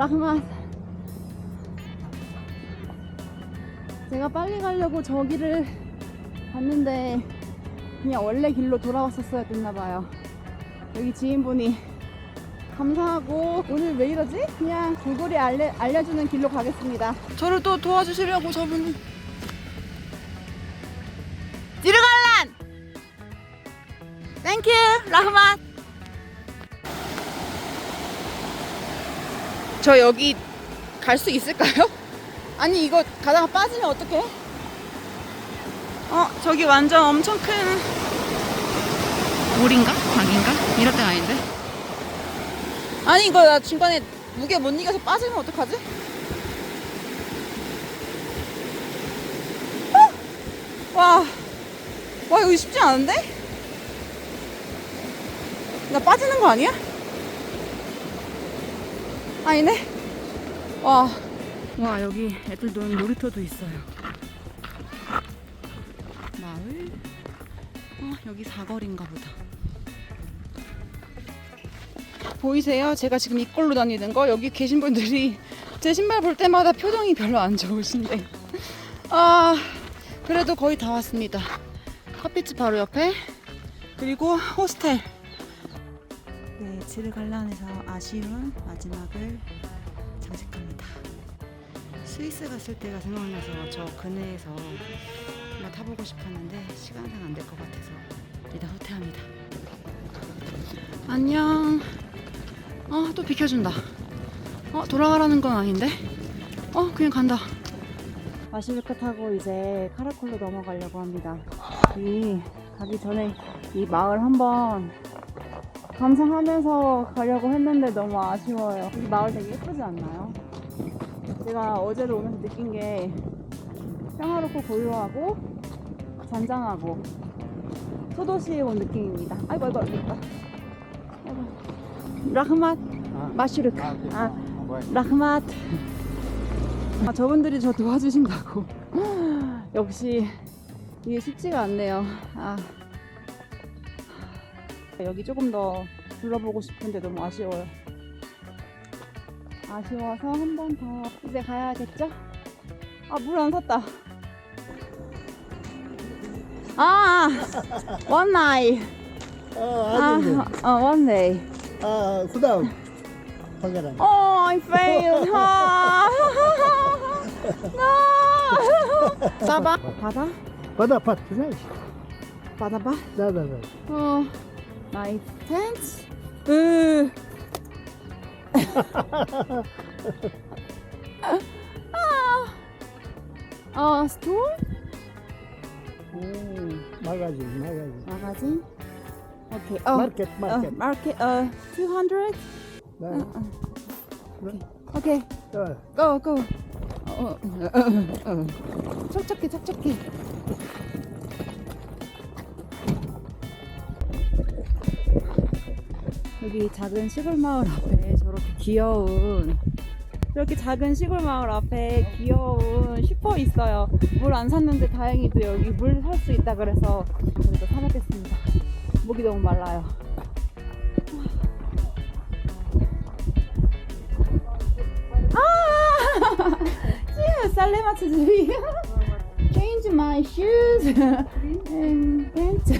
라흐맛. 제가 빨리 가려고 저기를 갔는데 그냥 원래 길로 돌아왔었어야 됐나봐요. 여기 지인분이 감사하고 오늘 왜 이러지? 그냥 골고리 알려, 알려주는 길로 가겠습니다. 저를 또 도와주시려고 저분이 뒤로 갈란! 땡큐 라흐맛 저 여기 갈 수 있을까요? 아니 이거 가다가 빠지면 어떡해? 어 저기 완전 엄청 큰 물인가? 강인가? 이럴 땐 아닌데? 아니 이거 나 중간에 무게 못 이겨서 빠지면 어떡하지? 어? 와, 와 이거 쉽지 않은데? 나 빠지는 거 아니야? 아니네. 와, 와 여기 애들 노는 놀이터도 있어요. 마을? 어 여기 사거리인가 보다. 보이세요? 제가 지금 이꼴로 다니는 거? 여기 계신 분들이 제 신발 볼 때마다 표정이 별로 안 좋으신데. 아 그래도 거의 다 왔습니다. 커피집 바로 옆에. 그리고 호스텔 네 지르갈란에서 아쉬운 마지막을 장식합니다. 스위스 갔을 때가 생각나서 저 근해에서 한번 타보고 싶었는데 시간상 안 될 것 같아서 일단 후퇴합니다. 안녕. 어 또 비켜준다. 어 돌아가라는 건 아닌데? 어 그냥 간다. 마시르카 타고 이제 카라콜로 넘어가려고 합니다. 이 가기 전에 이 마을 한번 감상하면서 가려고 했는데 너무 아쉬워요. 이 마을 되게 예쁘지 않나요? 제가 어제도 오면서 느낀 게 평화롭고 고요하고 잔잔하고 소도시에 온 느낌입니다. 아이고 아이고 아이고. 라흐맛 마시르카. 아, 라흐맛. 아, 저분들이 저 도와주신다고. 역시 이게 쉽지가 않네요. 아. 여기 조금 더 둘러보고 싶은데 너무 아쉬워요. 아쉬워서 한 번 더 이제 가야겠죠? 아, 물 안 샀다. 아, one night. 아, 아, 아직은. 어, one day. 아, 그 다음 방해라. Oh, I failed. 아. no. 바다? 바다? 바다 밭? 바다 봐? 나, 나, 나. 어, my tent. 으. 아, 어, 스토어? 오, 마가진, 마가진. 마가진? 오케이. 어, 마켓, 어, 마켓. 마켓, 어, 200? 나, 오케이. 어, 고, 고. 어, 어, 어, 어, 어. 촉촉해, 촉촉해. 여기 작은 시골 마을 앞에 저렇게 귀여운 저렇게 작은 시골 마을 앞에 귀여운 슈퍼 있어요. 물 안 샀는데 다행히도 여기 물 살 수 있다 그래서 그래도 사 먹겠습니다. 목이 너무 말라요. 아! Yes, 살레마 치즈리. Change my shoes and pants.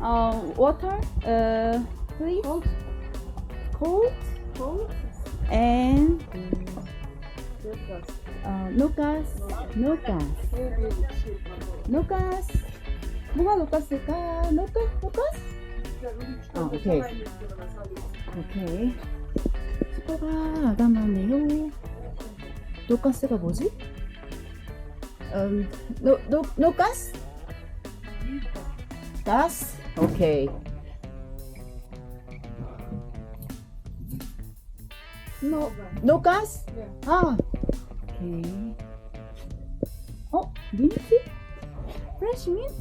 Uh, water, uh, please. Cold. Cold. And uh, no gas. No gas. No gas. 뭐가 노가스일까? 노가? 노가스? 아, 오케이. 오케이. 수고가 아담하네요. 노가스가 뭐지? 음, 노, 노, 노가스? 가스? 오케이. 노, 노가스? 아, 오케이. 어, 민트? 프레시 민트?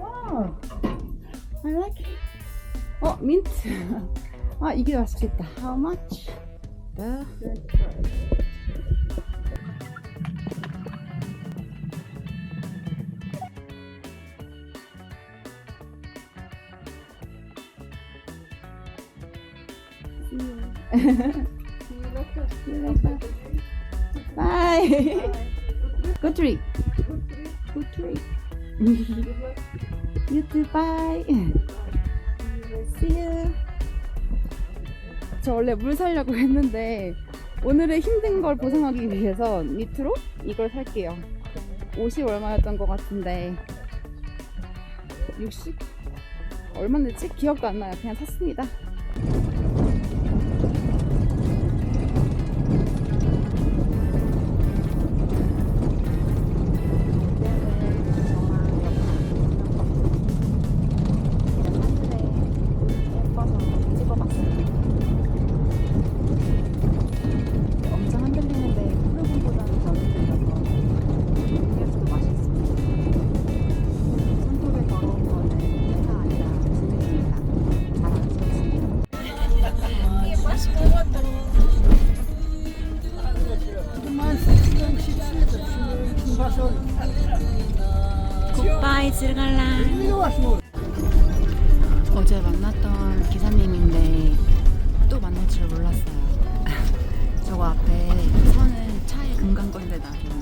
와우. I like it. 어, 민트. 아, 이게 맛있겠다. How much? 네. 저 원래 물 사려고 했는데 오늘의 힘든 걸 보상하기 위해서 니트로 이걸 살게요. 50 얼마였던 것 같은데 60? 얼마였지? 기억도 안 나요. 그냥 샀습니다. 금강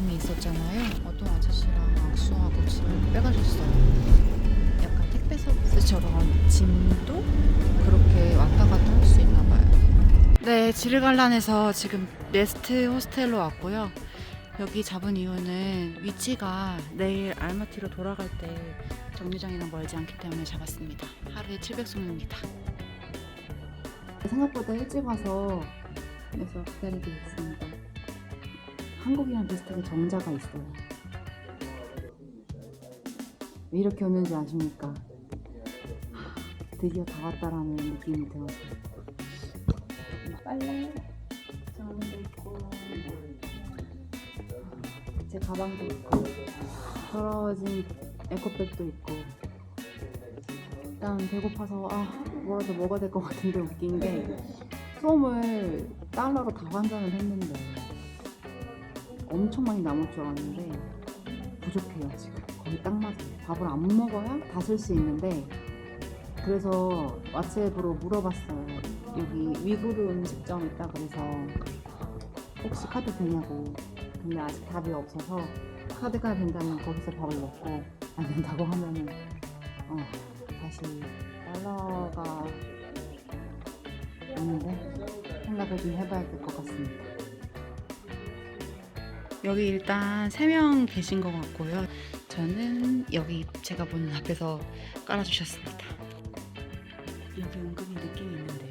짐이 있었잖아요. 어떤 아저씨랑 악수하고 짐을 빼가셨어요. 약간 택배 서비스처럼 짐도 그렇게 왔다 갔다 할 수 있나 봐요. 네, 지르갈란에서 지금 레스트 호스텔로 왔고요. 여기 잡은 이유는 위치가 내일 알마티로 돌아갈 때 정류장이랑 멀지 않기 때문에 잡았습니다. 하루에 700송입니다. 생각보다 일찍 와서 그래서 기다리고 있습니다. 한국이랑 비슷하게 정자가 있어요. 왜 이렇게 오는지 아십니까? 하, 드디어 다 왔다라는 느낌이 들어서 빨래 정도 있고 제 가방도 있고 더러워진 에코백도 있고 일단 배고파서 아 뭐라도 먹어야 될 것 같은데 웃긴 게 수험을 달러로 다 환전을 했는데 엄청 많이 남을 줄 알았는데 부족해요 지금. 거의 딱 맞아요. 밥을 안 먹어야 다쓸수 있는데 그래서 왓츠앱으로 물어봤어요. 여기 위구르 음식점 있다 그래서 혹시 카드 되냐고. 근데 아직 답이 없어서 카드가 된다면 거기서 밥을 먹고 안 된다고 하면은 어 다시 달러가 있는데 생각을 좀 해봐야 될 것 같습니다 여기 일단 3명 계신 것 같고요. 저는 여기 제가 보는 앞에서 깔아주셨습니다. 여기 은근히 느낌이 있는데요.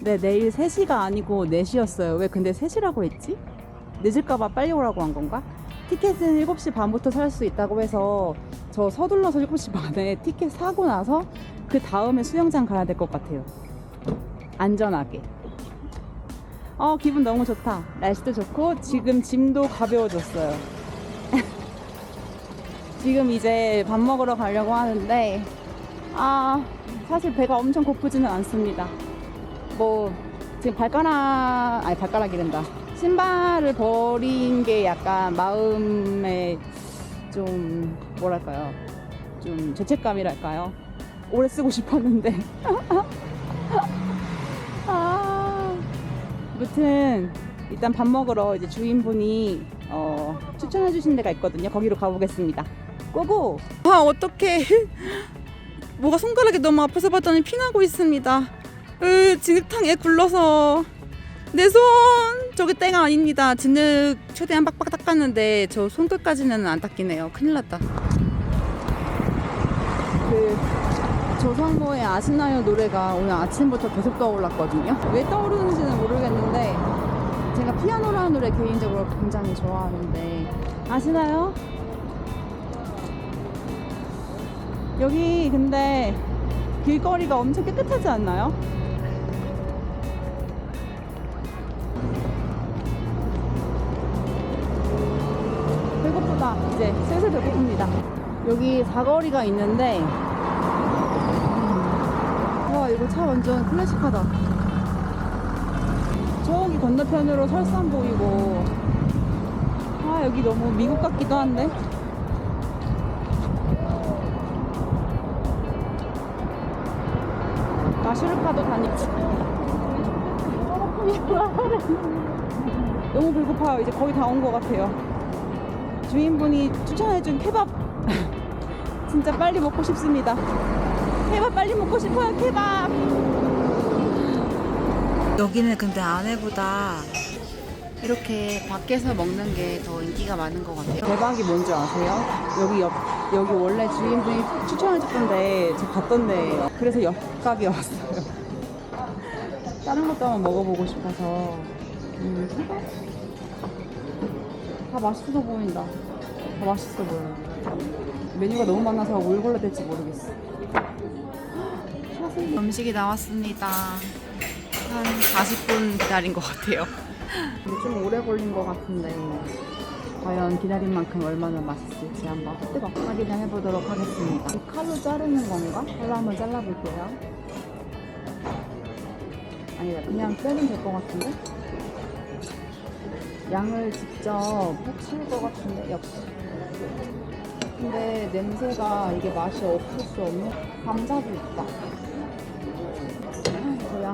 네, 내일 3시가 아니고 4시였어요. 왜 근데 3시라고 했지? 늦을까봐 빨리 오라고 한 건가? 티켓은 7시 반부터 살 수 있다고 해서 저 서둘러서 7시 반에 티켓 사고 나서 그 다음에 수영장 가야 될 것 같아요. 안전하게. 어, 기분 너무 좋다. 날씨도 좋고, 지금 짐도 가벼워졌어요. 지금 이제 밥 먹으러 가려고 하는데, 아, 사실 배가 엄청 고프지는 않습니다. 뭐 지금 발가락 아니 발가락이란다 신발을 버린 게 약간 마음에 좀 뭐랄까요 좀 죄책감이랄까요 오래 쓰고 싶었는데 무튼 일단 밥 먹으러 이제 주인분이 어, 추천해 주신 데가 있거든요 거기로 가보겠습니다 고고 아 어떡해 뭐가 손가락이 너무 아파서 봤더니 피나고 있습니다. 으, 진흙탕에 굴러서 내 손! 저게 때가 아닙니다. 진흙 최대한 빡빡 닦았는데 저 손끝까지는 안 닦이네요. 큰일 났다. 그 조선모의 아시나요 노래가 오늘 아침부터 계속 떠올랐거든요. 왜 떠오르는지는 모르겠는데 제가 피아노라는 노래 개인적으로 굉장히 좋아하는데 아시나요? 여기 근데 길거리가 엄청 깨끗하지 않나요? 배고프다. 이제 슬슬 배고픕니다. 여기 사거리가 있는데 와 이거 차 완전 클래식하다. 저기 건너편으로 설산 보이고. 아 여기 너무 미국 같기도 한데? 마슈르카도 다니고 너무 배고파요. 이제 거의 다 온 것 같아요. 주인분이 추천해준 케밥. 진짜 빨리 먹고 싶습니다 케밥 빨리 먹고 싶어요 케밥 여기는 근데 안에보다 이렇게 밖에서 먹는 게 더 인기가 많은 것 같아요. 대박이 뭔지 아세요? 여기 옆 여기 원래 주인분이 추천해줬던데 저 갔던 데예요. 그래서 옆가게 왔어요. 다른 것도 한번 먹어보고 싶어서. 음? 다 맛있어 보인다. 다 맛있어 보여요. 메뉴가 너무 많아서 뭘 골라야 될지 모르겠어. 음식이 나왔습니다. 한 40분 기다린 것 같아요. 좀 오래 걸린 것 같은데 과연 기다린 만큼 얼마나 맛있을지 한번 뜨거 확인해 보도록 하겠습니다. 이 칼로 자르는 건가? 칼로 한번 잘라볼게요. 아니다, 그냥 빼면 될 것 같은데? 양을 직접 푹쓸 것 같은데 역시. 근데 냄새가 이게 맛이 없을 수 없네. 감자도 있다.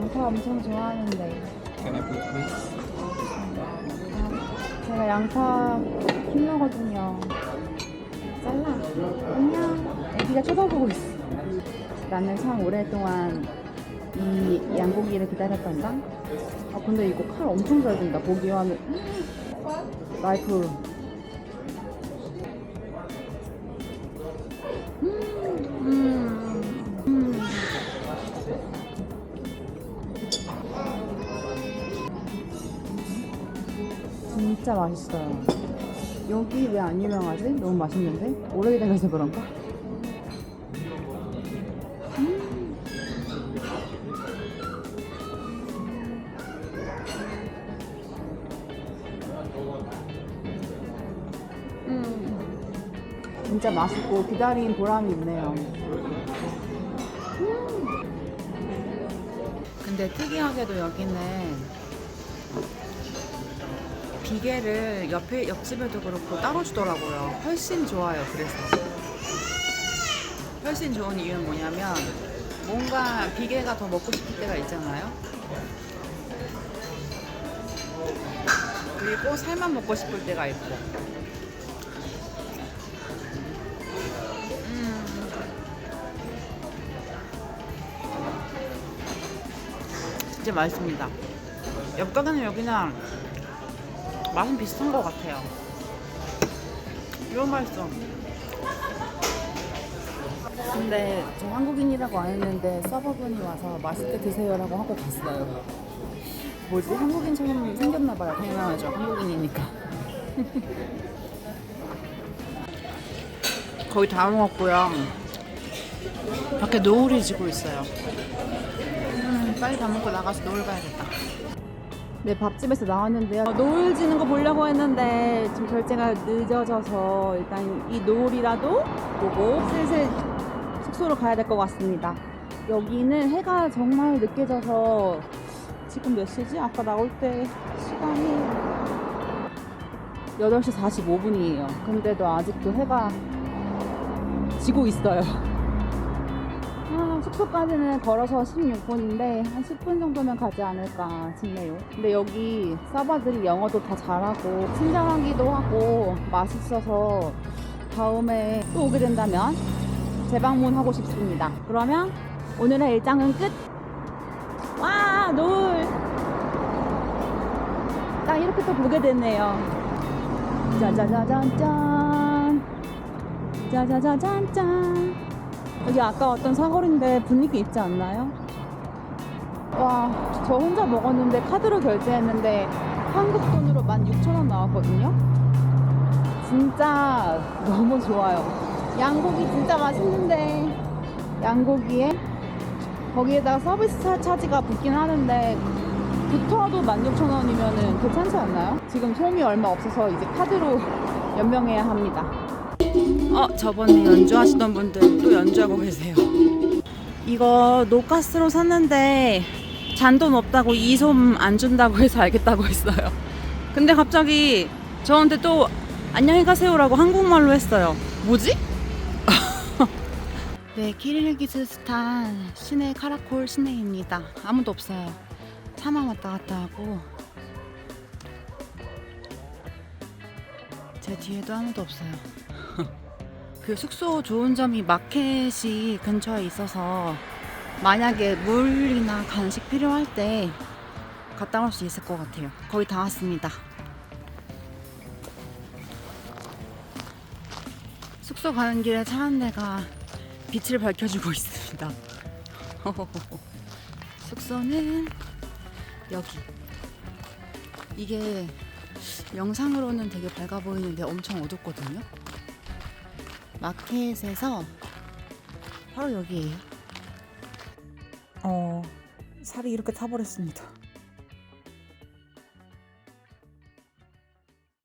저 양파 엄청 좋아하는데. 제가 양파 킬러거든요. 잘라. 안녕. 애기가 쳐다보고 있어. 나는 참 오랫동안 이 양고기를 기다렸단다. 아 근데 이거 칼 엄청 잘 든다. 보기와는 라이프. 진짜 맛있어요. 여기 왜 안 유명하지? 너무 맛있는데? 오래 기다려서 그런가? 음. 진짜 맛있고 기다린 보람이 있네요. 근데 특이하게도 여기는 비계를 옆에 옆집에도 그렇고 따로 주더라고요. 훨씬 좋아요. 그래서 훨씬 좋은 이유는 뭐냐면 뭔가 비계가 더 먹고 싶을 때가 있잖아요. 그리고 살만 먹고 싶을 때가 있고. 음. 진짜 맛있습니다. 옆 가게는 여기랑 맛은 비슷한 것 같아요. 너무 맛있어. 근데 저 한국인이라고 안 했는데 서버분이 와서 맛있게 드세요라고 하고 갔어요. 뭐지? 한국인처럼 생겼나 봐요. 당연하죠. 한국인이니까. 거의 다 먹었고요. 밖에 노을이 지고 있어요. 음, 빨리 밥 먹고 나가서 노을 봐야겠다. 네, 밥집에서 나왔는데요. 어, 노을 지는 거 보려고 했는데 지금 결제가 늦어져서 일단 이 노을이라도 보고 슬슬 숙소로 가야 될 것 같습니다. 여기는 해가 정말 늦게 져서 지금 몇 시지? 아까 나올 때 시간이 8시 45분이에요. 근데도 아직도 해가 지고 있어요. 아, 숙소까지는 걸어서 16분인데 한 10분 정도면 가지 않을까 싶네요. 근데 여기 서버들이 영어도 다 잘하고 친절하기도 하고 맛있어서 다음에 또 오게 된다면 재방문하고 싶습니다. 그러면 오늘의 일정은 끝. 와 노을. 딱 이렇게 또 보게 됐네요. 짜자자잔짠. 짜자자잔짠. 여기 아까 왔던 사거리인데 분위기 있지 않나요? 와, 저 혼자 먹었는데 카드로 결제했는데 한국 돈으로 16,000원 나왔거든요. 진짜 너무 좋아요. 양고기 진짜 맛있는데 양고기에 거기에다가 서비스 차- 차지가 붙긴 하는데 붙어도 16,000원이면 괜찮지 않나요? 지금 소음이 얼마 없어서 이제 카드로 연명해야 합니다. 어, 저번에 연주하시던 분들 또 연주하고 계세요. 이거 노가스로 샀는데 잔돈 없다고 이솜 안 준다고 해서 알겠다고 했어요. 근데 갑자기 저한테 또 안녕히 가세요라고 한국말로 했어요. 뭐지? 네, 키르기즈스탄 시내 카라콜 시내입니다. 아무도 없어요. 차만 왔다 갔다 하고 제 뒤에도 아무도 없어요. 그 숙소 좋은 점이 마켓이 근처에 있어서 만약에 물이나 간식 필요할 때 갔다 올 수 있을 것 같아요. 거의 다 왔습니다. 숙소 가는 길에 차 한 대가 빛을 밝혀주고 있습니다. 숙소는 여기. 이게 영상으로는 되게 밝아 보이는데 엄청 어둡거든요. 마켓에서 바로 여기에요. 어, 살이 이렇게 타버렸습니다.